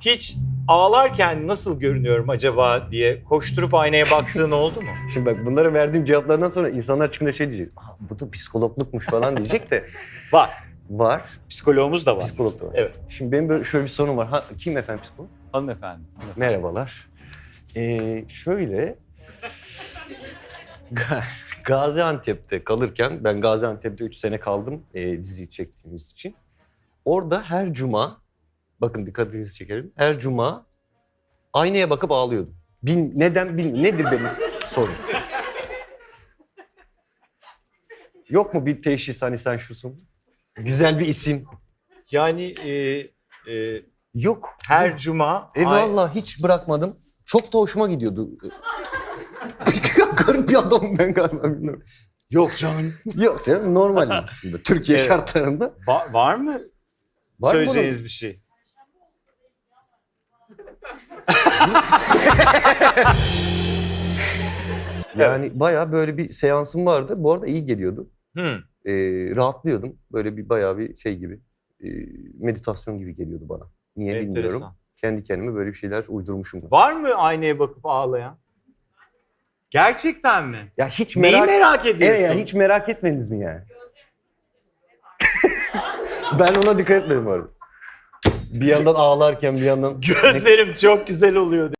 Hiç ağlarken nasıl görünüyorum acaba diye koşturup aynaya baktığın oldu mu? Şimdi bak bunlara verdiğim cevaplardan sonra insanlar çıkınca şey diyecek. "Aa, bu da psikologlukmuş falan diyecek de Var. var. Psikoloğumuz da var. Psikolog da var. Evet. Şimdi benim böyle şöyle bir sorunum var. Ha, kim efendim psikolog? Hanımefendi. Merhabalar. Ee, şöyle Ga- Gaziantep'te kalırken ben Gaziantep'te 3 sene kaldım e, dizi çektiğimiz için. Orada her cuma bakın dikkatinizi çekerim. Her cuma aynaya bakıp ağlıyordum. Bin, neden bilmiyorum. Nedir benim sorun? Yok mu bir teşhis hani sen şusun? Güzel bir isim. Yani e, e, Yok. her cuma ay- Eyvallah hiç bırakmadım. Çok da hoşuma gidiyordu. Garip bir adamım ben galiba bilmiyorum. Yok canım. Yok canım normal aslında. Türkiye Evet. şartlarında. Va- var mı Var mı söyleyeceğiniz bir şey? Yani bayağı böyle bir seansım vardı. Bu arada iyi geliyordu. Hı. Ee, rahatlıyordum. Böyle bir bayağı bir şey gibi. e, meditasyon gibi geliyordu bana. Niye bilmiyorum. Enteresan. Kendi kendime böyle bir şeyler uydurmuşum. Var mı aynaya bakıp ağlayan? Gerçekten mi? Ya hiç Neyi merak... merak ediyorsun? Evet ya hiç merak etmediniz mi yani? ben ona dikkat etmedim arada. Bir yandan ağlarken bir yandan... Gözlerim çok güzel oluyor